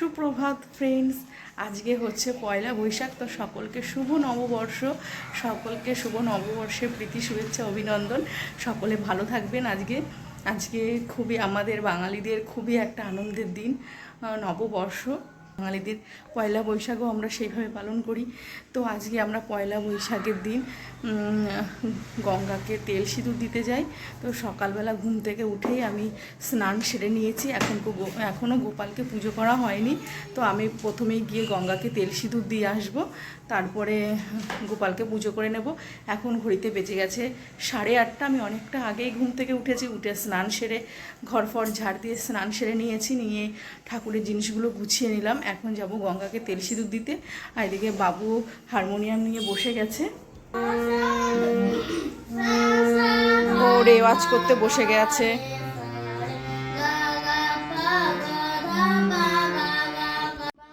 সুপ্রভাত ফ্রেন্ডস আজকে হচ্ছে পয়লা বৈশাখ, তো সকলকে শুভ নববর্ষ। সকলকে শুভ নববর্ষে প্রীতি, শুভেচ্ছা, অভিনন্দন। সকলে ভালো থাকবেন আজকে। আজকে খুবই আমাদের বাঙালিদের খুবই একটা আনন্দের দিন নববর্ষ। বাঙালিদের পয়লা বৈশাখও আমরা সেইভাবে পালন করি। তো আজকে আমরা পয়লা বৈশাখের দিন গঙ্গাকে তেল সিঁদুর দিতে যাই। তো সকালবেলা ঘুম থেকে উঠেই আমি স্নান সেরে নিয়েছি। এখন এখনও গোপালকে পুজো করা হয়নি। তো আমি প্রথমেই গিয়ে গঙ্গাকে তেল সিঁদুর দিয়ে আসব। তারপরে গোপালকে পুজো করে নেব। এখন ঘড়িতে বেঁচে গেছে সাড়ে আটটা। আমি অনেকটা আগেই ঘুম থেকে উঠেছি। উঠে স্নান সেরে ঘর ফর ঝাড় দিয়ে স্নান সেরে নিয়েছি। নিয়ে ঠাকুরের জিনিসগুলো গুছিয়ে নিলাম। এখন যাব গঙ্গাকে তেল সিঁদুর দিতে, আর এদিকে বাবু হারমোনিয়াম নিয়ে বসে গেছে। রেওয়াজ করতে বসে গেছে।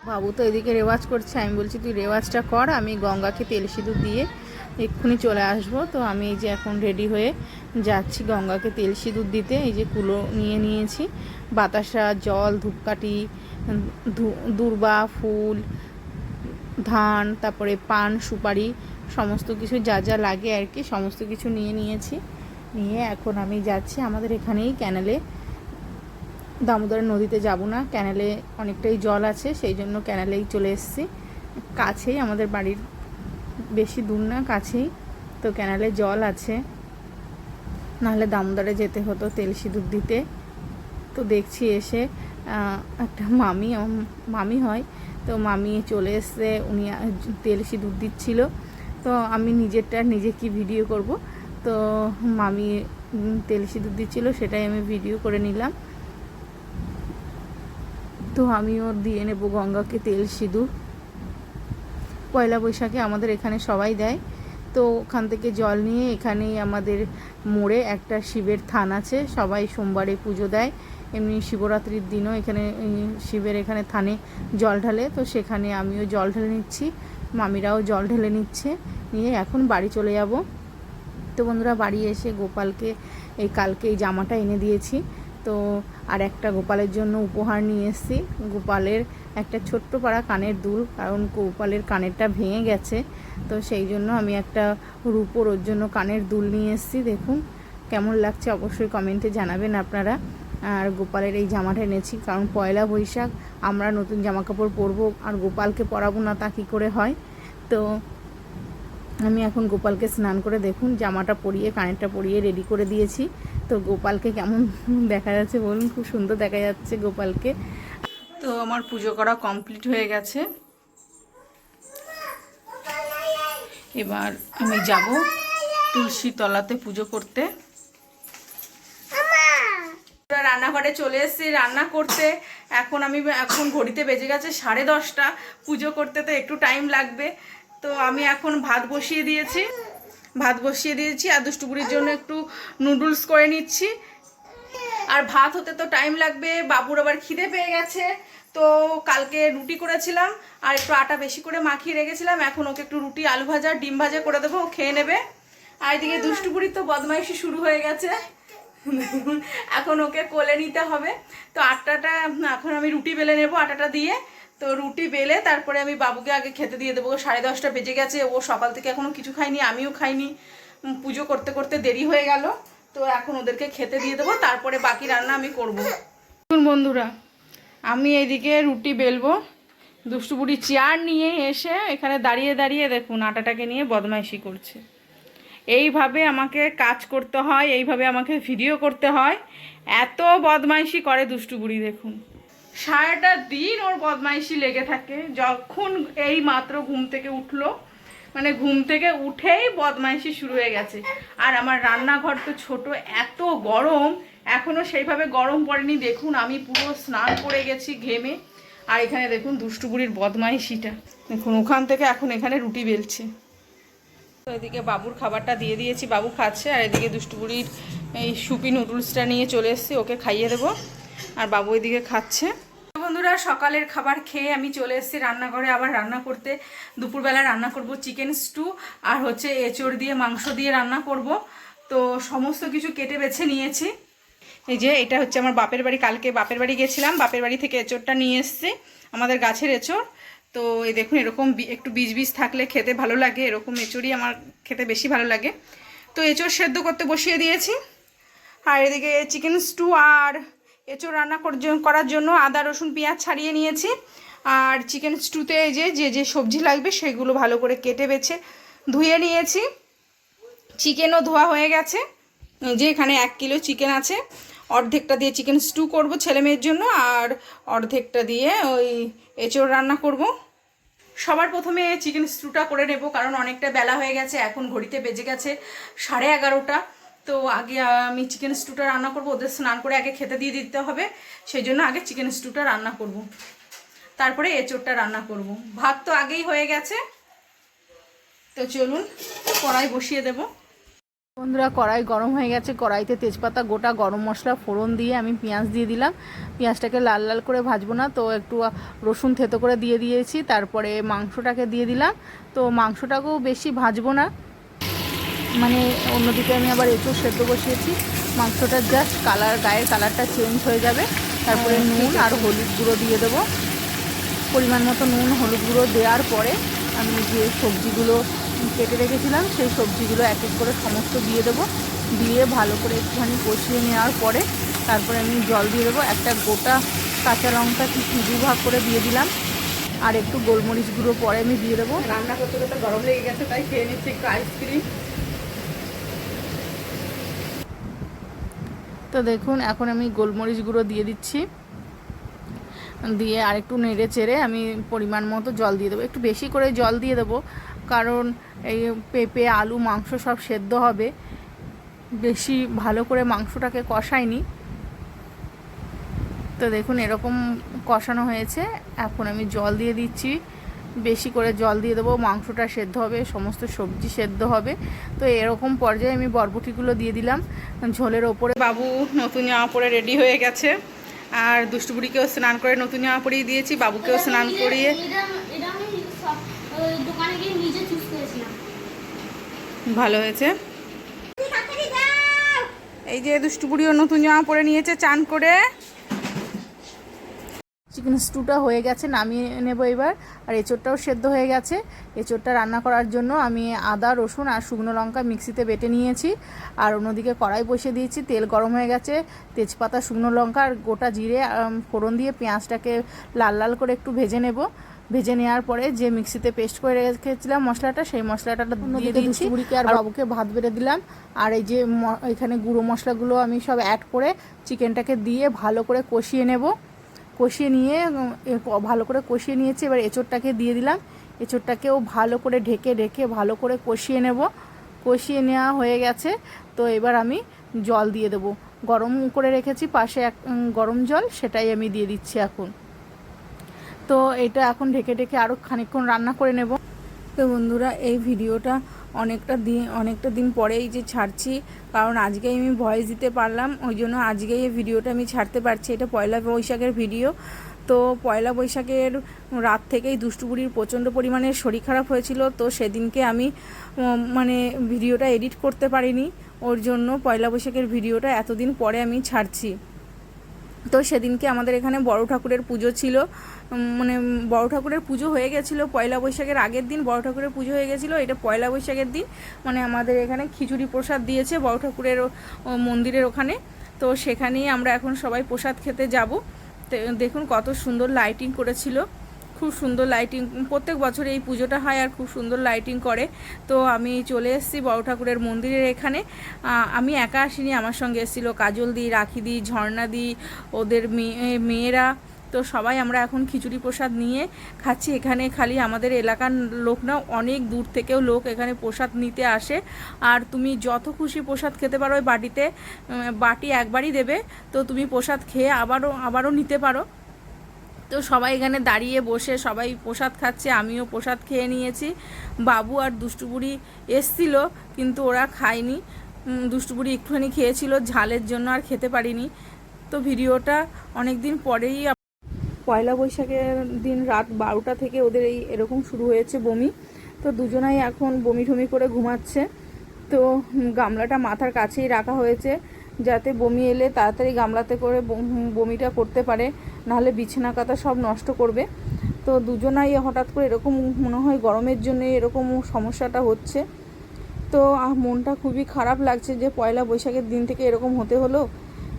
বাবু তো এদিকে রেওয়াজ করছে, আমি বলছি, তুই রেওয়াজটা কর, আমি গঙ্গাকে তেল সিঁদুর দিয়ে এক্ষুনি চলে আসব। তো আমি এই যে এখন রেডি হয়ে যাচ্ছি গঙ্গাকে তেল সিঁদুর দিতে। এই যে কুলো নিয়ে নিয়েছি, বাতাসা, জল, ধূপকাঠি দূর্বা, ফুল, ধান, তারপরে পান, সুপারি, সমস্ত কিছু যা যা লাগে আর কি, সমস্ত কিছু নিয়ে নিয়েছি। নিয়ে এখন আমি যাচ্ছি আমাদের এখানেই ক্যানেলে। দামোদর নদীতে যাব না, ক্যানেলে অনেকটাই জল আছে, সেই জন্য ক্যানেলেই চলে এসেছি। কাছেই আমাদের বাড়ির, বেশি দূর না, কাছেই। তো ক্যানেলে জল আছে। নাহলে দামোদরে যেতে হতো তেল সিঁদুর দিতে। তো দেখছি এসে একটা মামি মামি হয়। তো মামি চলে এসছে, উনি তেল সিঁদুর দিচ্ছিল। তো আমি নিজেরটা নিজে কি ভিডিও করব? তো মামি তেল সিঁদুর দিচ্ছিল, সেটাই আমি ভিডিও করে নিলাম। তো আমিও দিয়ে নেব গঙ্গাকে তেল সিঁদুর। পয়লা বৈশাখে আমাদের এখানে সবাই দেয়। তো ওখান থেকে জল নিয়ে এখানেই আমাদের মোড়ে একটা শিবের থান আছে, সবাই সোমবারে পুজো দেয়। এমনি শিবরাত্রির দিনও এখানে শিবের এখানে থানে জল ঢালে, তো সেখানে আমিও জল ঢেলে নিচ্ছি, মামিরাও জল ঢেলে নিচ্ছে, নিয়ে এখন বাড়ি চলে যাব। তো বন্ধুরা, বাড়ি এসে গোপালকে, এই কালকে এই জামাটা এনে দিয়েছি, তো আর একটা গোপালের জন্য উপহার নিয়ে এসেছি। গোপালের একটা ছোট্ট পাড়া কানের দুল, কারণ গোপালের কানেরটা ভেঙে গেছে, তো সেই জন্য আমি একটা রূপোর ওর জন্য কানের দুল নিয়ে এসেছি, দেখুন, কেমন লাগছে অবশ্যই কমেন্টে জানাবেন আপনারা। আর গোপালের এই জামাটা এনেছি। কারণ পয়লা বৈশাখ আমরা নতুন জামা কাপড় পরবো আর গোপালকে পরাবো না, তা কী করে হয়? তো আমি এখন গোপালকে স্নান করে দেখুন, জামাটা পরিয়ে, কানেরটা পরিয়ে রেডি করে দিয়েছি। তো গোপালকে কেমন দেখা যাচ্ছে বলুন? খুব সুন্দর দেখা যাচ্ছে গোপালকে। তো আমার পুজো করা কমপ্লিট হয়ে গেছে। এবার আমি যাব তুলসী তলাতে পুজো করতে। রান্নাঘরে চলে এসেছি, রান্না করতে। এখন আমি, এখন ঘড়িতে বেজে গেছে সাড়ে দশটা। পুজো করতে তো একটু টাইম লাগবে। তো আমি এখন ভাত বসিয়ে দিয়েছি। ভাত বসিয়ে দিয়েছি আর দুষ্টুপুরির জন্য একটু নুডলস করে নিচ্ছি। আর ভাত হতে তো টাইম লাগবে। বাবুর আবার খিদে পেয়ে গেছে। তো কালকে রুটি করেছিলাম আর একটু আটা বেশি করে মাখিয়ে রেখেছিলাম। এখন ওকে একটু রুটি, আলু ভাজা, ডিম ভাজা করে দেবো। ও খেয়ে নেবে। আর এদিকে দুষ্টুপুরির তো বদমাইশি শুরু হয়ে গেছে। এখন ওকে কোলে নিতে হবে। তো আটাটা, এখন আমি রুটি বেলে নেব আটাটা দিয়ে। তো রুটি বেলে তারপরে আমি বাবুকে আগে খেতে দিয়ে দেবো। সাড়ে দশটা বেজে গেছে, ও সকাল থেকে এখনও কিছু খাইনি আমিও খাইনি। পুজো করতে করতে দেরি হয়ে গেল। তো এখন ওদেরকে খেতে দিয়ে দেবো, তারপরে বাকি রান্না আমি করব। বন্ধুরা, আমি এইদিকে রুটি বেলবো। দুষ্টুপুরি চেয়ার নিয়ে এসে এখানে দাঁড়িয়ে দাঁড়িয়ে দেখুন, আটাটাকে নিয়ে বদমাইশি করছে। এইভাবে আমাকে কাজ করতে হয়, এইভাবে আমাকে ভিডিও করতে হয়। এত বদমাইশি করে দুষ্টুপুরি দেখুন। সারাটা দিন ওর বদমাইশি লেগে থাকে। যখন এই মাত্র ঘুম থেকে উঠল মানে ঘুম থেকে উঠেই বদমাইশি শুরু হয়ে গেছে। আর আমার রান্নাঘর তো ছোট, এত গরম। এখনও সেইভাবে গরম পড়েনি। দেখুন, আমি পুরো স্নান করে গেছি ঘেমে। আর এখানে দেখুন দুষ্টুপুরির বদমাইশিটা। দেখুন, ওখান থেকে এখন এখানে রুটি বেলছে। তো এদিকে বাবুর খাবারটা দিয়ে দিয়েছি, বাবু খাচ্ছে, আর এদিকে দুষ্টুপুরির এই সুপি নুডলসটা নিয়ে চলে এসেছি, ওকে খাইয়ে দেবো। আর বাবু এদিকে খাচ্ছে। বন্ধুরা, সকালের খাবার খেয়ে আমি চলে এসেছি রান্নাঘরে, আবার রান্না করতে। দুপুরবেলা রান্না করব চিকেন স্টু, আর হচ্ছে এঁচড় দিয়ে মাংস দিয়ে রান্না করব। তো সমস্ত কিছু কেটে বেছে নিয়েছি। এই যে, এটা হচ্ছে আমার বাপের বাড়ি, কালকে বাপের বাড়ি গেছিলাম, বাপের বাড়ি থেকে এঁচোড়টা নিয়ে এসেছি, আমাদের গাছের এঁচোড়। তো এই দেখুন, এরকম একটু বীজ বীজ থাকলে খেতে ভালো লাগে, এরকম এঁচোড়ই আমার খেতে বেশি ভালো লাগে। তো এঁচোড় সেদ্ধ করতে বসিয়ে দিয়েছি। আর এদিকে চিকেন স্টু আর এঁচোড় রান্না কর- করার জন্য আদা, রসুন, পেঁয়াজ ছাড়িয়ে নিয়েছি। আর চিকেন স্টুতে যে যে যে সবজি লাগবে সেগুলো ভালো করে কেটে বেছে ধুয়ে নিয়েছি। চিকেনও ধোয়া হয়ে গেছে। যে এখানে এক কিলো চিকেন আছে। অর্ধেকটা দিয়ে চিকেন স্টু করব ছেলে মেয়ের জন্য, আর অর্ধেকটা দিয়ে ওই এঁচোড় রান্না করব। সবার প্রথমে চিকেন স্টুটা করে নেব, কারণ অনেকটা বেলা হয়ে গেছে, এখন ঘড়িতে বেজে গেছে সাড়ে এগারোটা। তো আগে আমি চিকেন স্টুটা রান্না করব, ওদের স্নান করে আগে খেতে দিয়ে দিতে হবে, সেই জন্য আগে চিকেন স্টুটা রান্না করব। তারপরে এঁচোড়টা রান্না করব। ভাত তো আগেই হয়ে গেছে। তো চলুন, কড়াই বসিয়ে দেবো। বন্ধুরা কড়াই গরম হয়ে গেছে। কড়াইতে তেজপাতা গোটা গরম মশলা ফোড়ন দিয়ে আমি পেঁয়াজ দিয়ে দিলাম। পেঁয়াজটাকে লাল লাল করে ভাজবো না তো একটু রসুন থেতো করে দিয়ে দিয়েছি। তারপরে মাংসটাকে দিয়ে দিলাম। তো মাংসটাকেও বেশি ভাজবো না। মানে অন্যদিকে আমি আবার একটু সেদ্ধ বসিয়েছি। মাংসটার জাস্ট কালার গায়ের কালারটা চেঞ্জ হয়ে যাবে। তারপরে নুন আর হলুদ গুঁড়ো দিয়ে দেবো। পরিমাণ মতো নুন হলুদ গুঁড়ো দেওয়ার পরে আমি যে সবজিগুলো কেটে রেখেছিলাম সেই সবজিগুলো এক এক করে সমস্ত দিয়ে দেবো। দিয়ে ভালো করে একটুখানি কষিয়ে নেওয়ার পরে তারপরে আমি জল দিয়ে দেবো। একটা গোটা কাঁচা লঙ্কা কি ভাগ করে দিয়ে দিলাম। আর একটু গোলমরিচ গুঁড়ো পরে আমি দিয়ে দেবো। রান্না করতে করতে গরম লেগে গেছে তাই খেয়ে নিচ্ছি একটু আইসক্রিম তো দেখুন এখন আমি গোলমরিচ গুঁড়ো দিয়ে দিচ্ছি। দিয়ে আরেকটু নেড়ে চেড়ে আমি পরিমাণ মতো জল দিয়ে দেবো। একটু বেশি করে জল দিয়ে দেবো। কারণ এই পেঁপে, আলু, মাংস সব সেদ্ধ হবে। বেশি ভালো করে মাংসটাকে কষাইনি তো দেখুন, এরকম কষানো হয়েছে। এখন আমি জল দিয়ে দিচ্ছি। বেশি করে জল দিয়ে দেবো। মাংসটা সেদ্ধ হবে, সমস্ত সবজি সেদ্ধ হবে। তো এরকম পর্যায়ে আমি বরবটিগুলো দিয়ে দিলাম। ঝোলের ওপরে বাবু নতুন জামা পরে রেডি হয়ে গেছে। আর দুষ্টুবুড়িকেও স্নান করে নতুন জামা পরিয়ে দিয়েছি। বাবুকেও স্নান করিয়ে এটা এটা আমি সব ওই দোকানে গিয়ে নিজে চুজ করেছিলাম। ভালো হয়েছে। এই যে দুষ্টুবুড়িও নতুন জামা পরে নিয়েছে চান করে। চিকেন স্টুটা হয়ে গেছে নামিয়ে নেব এবার। আর এঁচোড়টাও সেদ্ধ হয়ে গেছে। এঁচোড়টা রান্না করার জন্য আমি আদা রসুন আর শুকনো লঙ্কা মিক্সিতে বেটে নিয়েছি। আর অন্যদিকে কড়াই বসিয়ে দিয়েছি তেল গরম হয়ে গেছে। তেজপাতা শুকনো লঙ্কা আর গোটা জিরে ফোড়ন দিয়ে পেঁয়াজটাকে লাল লাল করে একটু ভেজে নেব। ভেজে নেওয়ার পরে যে মিক্সিতে পেস্ট করে রেখেছিলাম মশলাটা সেই মশলাটা দিয়ে বুড়িকে আর বাবুকে ভাত বেড়ে দিলাম। আর এই যে এখানে গুঁড়ো মশলাগুলো আমি সব অ্যাড করে চিকেনটাকে দিয়ে ভালো করে কষিয়ে নেব। কষিয়ে নিয়ে ভালো করে কষিয়ে নিয়েছি। এবার এঁচোড়টাকে দিয়ে দিলাম। এঁচোড়টাকেও ভালো করে ঢেকে ঢেকে ভালো করে কষিয়ে নেব। কষিয়ে নেওয়া হয়ে গেছে। তো এবার আমি জল দিয়ে দেবো। গরম করে রেখেছি পাশে এক গরম জল সেটাই আমি দিয়ে দিচ্ছি এখন। তো এটা এখন ঢেকে ঢেকে আরও খানিকক্ষণ রান্না করে নেব। তো বন্ধুরা, এই ভিডিওটা অনেকটা দিন অনেকটা দিন পরেই যে ছাড়ছি, কারণ আজকেই আমি ভয়েস দিতে পারলাম, ওই জন্য আজকেই এই ভিডিওটা আমি ছাড়তে পারছি। এটা পয়লা বৈশাখের ভিডিও। তো পয়লা বৈশাখের রাত থেকেই দুষ্টুবুড়ির প্রচণ্ড পরিমাণে শরীর খারাপ হয়েছিল, তো সেদিনকে আমি মানে ভিডিওটা এডিট করতে পারিনি। ওর জন্য পয়লা বৈশাখের ভিডিওটা এতদিন পরে আমি ছাড়ছি। তো সেদিনকে আমাদের এখানে বড় ঠাকুরের পুজো ছিল। মানে বড় ঠাকুরের পুজো হয়ে গেছিল পয়লা বৈশাখের আগের দিন, বড় ঠাকুরের পুজো হয়ে গেছিল এটা পয়লা বৈশাখের দিন। মানে আমাদের এখানে খিচুড়ি প্রসাদ দিয়েছে বড় ঠাকুরের মন্দিরের ওখানে। তো সেখানেই আমরা এখন সবাই প্রসাদ খেতে যাব। দেখুন কত সুন্দর লাইটিং করেছিল। খুব সুন্দর লাইটিং প্রত্যেক বছর এই পুজোটা হয় আর খুব সুন্দর লাইটিং করে। তো আমি চলে এসেছি বড় ঠাকুরের মন্দিরের এখানে। আমি একা আসিনি, আমার সঙ্গে এসেছিল কাজল দি, রাখি দি, ঝর্ণা দি, ওদের মেয়ে মেয়েরা। তো সবাই আমরা এখন খিচুড়ি প্রসাদ নিয়ে খাচ্ছি এখানে। খালি আমাদের এলাকার লোক না, অনেক দূর থেকেও লোক এখানে প্রসাদ নিতে আসে। আর তুমি যত খুশি প্রসাদ খেতে পারো ওই বাটিতে বাটি একবারই দেবে। তো তুমি প্রসাদ খেয়ে আবারও আবারও নিতে পারো। তো সবাই এখানে দাঁড়িয়ে বসে সবাই প্রসাদ খাচ্ছে, আমিও প্রসাদ খেয়ে নিয়েছি। বাবু আর দুষ্টুবুড়ি এসছিল, কিন্তু ওরা খায়নি। দুষ্টুবুড়ি একটুখানি খেয়েছিল, ঝালের জন্য আর খেতে পারিনি। তো ভিডিওটা অনেক দিন পরেই পয়লা বৈশাখের দিন রাত বারোটা থেকে ওদের এই এরকম শুরু হয়েছে বমি। তো দুজনাই এখন বমি ঠমি করে ঘুমাচ্ছে। তো গামলাটা মাথার কাছেই রাখা হয়েছে, যাতে বমি এলে তাড়াতাড়ি গামলাতে করে বমিটা করতে পারে। নাহলে বিছানা কাতা সব নষ্ট করবে। তো দুজনাই হঠাৎ করে এরকম মনে হয় গরমের জন্য এরকম সমস্যাটা হচ্ছে। তো মনটা খুবই খারাপ লাগছে যে পয়লা বৈশাখের দিন থেকে এরকম হতে হলো।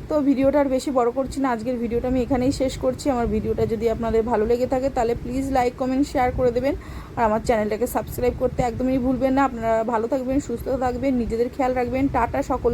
তো ভিডিওটা আর বেশি বড় করছি না, আজকের ভিডিওটা আমি এখানেই শেষ করছি। আমার ভিডিওটা যদি আপনাদের ভালো লেগে থাকে তাহলে প্লিজ লাইক, কমেন্ট, শেয়ার করে দেবেন। আর আমার চ্যানেলটাকে সাবস্ক্রাইব করতে একদমই ভুলবেন না। আপনারা ভালো থাকবেন, সুস্থ থাকবেন, নিজেদের খেয়াল রাখবেন। টাটা সকল